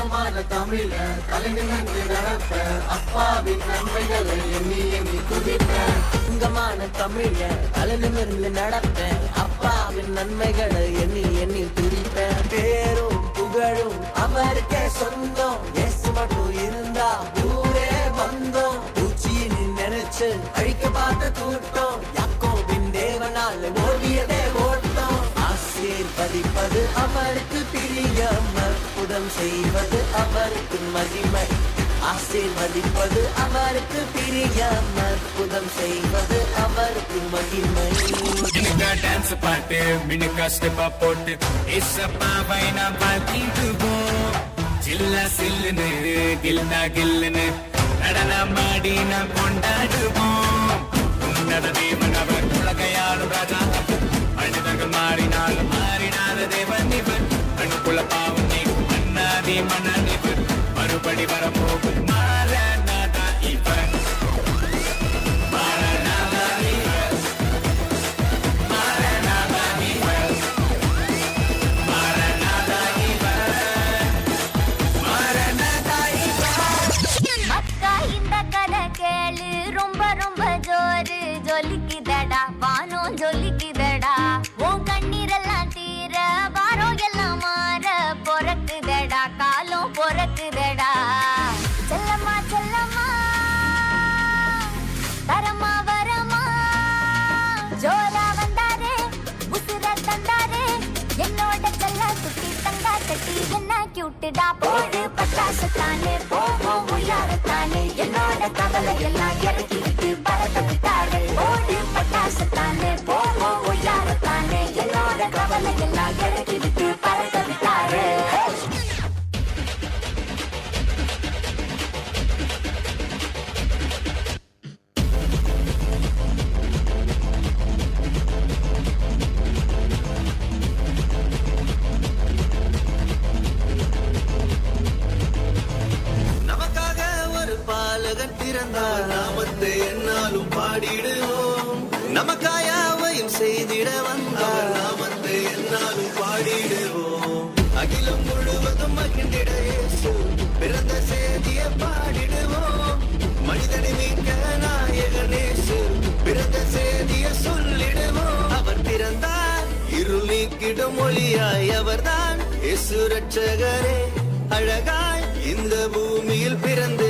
சொந்தமான தமிழ கலைஞர்கள் நடப்ப அப்பாவின் நன்மைகளை எண்ணி எண்ணி துதிப்ப சொந்தமான தமிழ தலைநிமிர்ந்து நடப்ப அப்பாவின் நன்மைகளை எண்ணி எண்ணி துதிப்ப. பேரும் புகழும் அவருக்கே சொந்தம். எஸ் மட்டும் இருந்தா ஊரே வந்தோம் உச்சின்னு நினைச்சு அழிக்க பார்த்த கூட்டம். ஆசீர்வதிப்பது அவருக்கு பிரியம் அற்புதம் செய்வது அவருக்கு மகிமை. ஆசீர்வதிப்பது அவருக்கு பிரியம் அற்புதம் செய்வது அவருக்கு மகிமை. டான்ஸ் பாட்டு மினுக்கா ஸ்டெப்பா போட்டு ஏசப்பாவை நாம் பார்த்திடுவோம் சில்ல சில்லுன்னு கில்னா கில்லுன்னு நடனம் ஆடி நாம் கொண்டாடுவோம். காலம் பொறக்குதடா. செல்லம்மா செல்லம்மா. தரமா வரமா ஜோரா வந்தாரே உசுர தந்தாரே. என்னோட செல்ல சுத்தி தங்கா கட்டி என்ன கியூட்டுடா போடு பட்டாசத்தானே போவோம் உள்ளாரத்தானே என்னோட கவலை எல்லாம் இறக்கி விட்டு பறக்க விட்டாரு போடு பட்டாசத்தானே போவோம் உள்ளாரத்தானே என்னோட கவலை எல்லாம் இறக்கி விட்டு பாலகன் நாமத்தை என்னாலும் பாடிடுவோம். நமக்காயாவையும் செய்திட வந்தால் நாமத்தை என்னாலும் பாடிடுவோம். அகிலம் முழுவதும் மகிழ்ந்திட பிறந்த செய்தியை பாடிடுவோம். மனிதனை மீட்க நாயகனேசு பிறந்த செய்தியை சொல்லிடுவோம். அவர் பிறந்தார் இருள் நீக்கிடும் மொழியாய் அவர்தான். இயேசு ரட்சகரே அழகாய் இந்த பூமியில் பிறந்து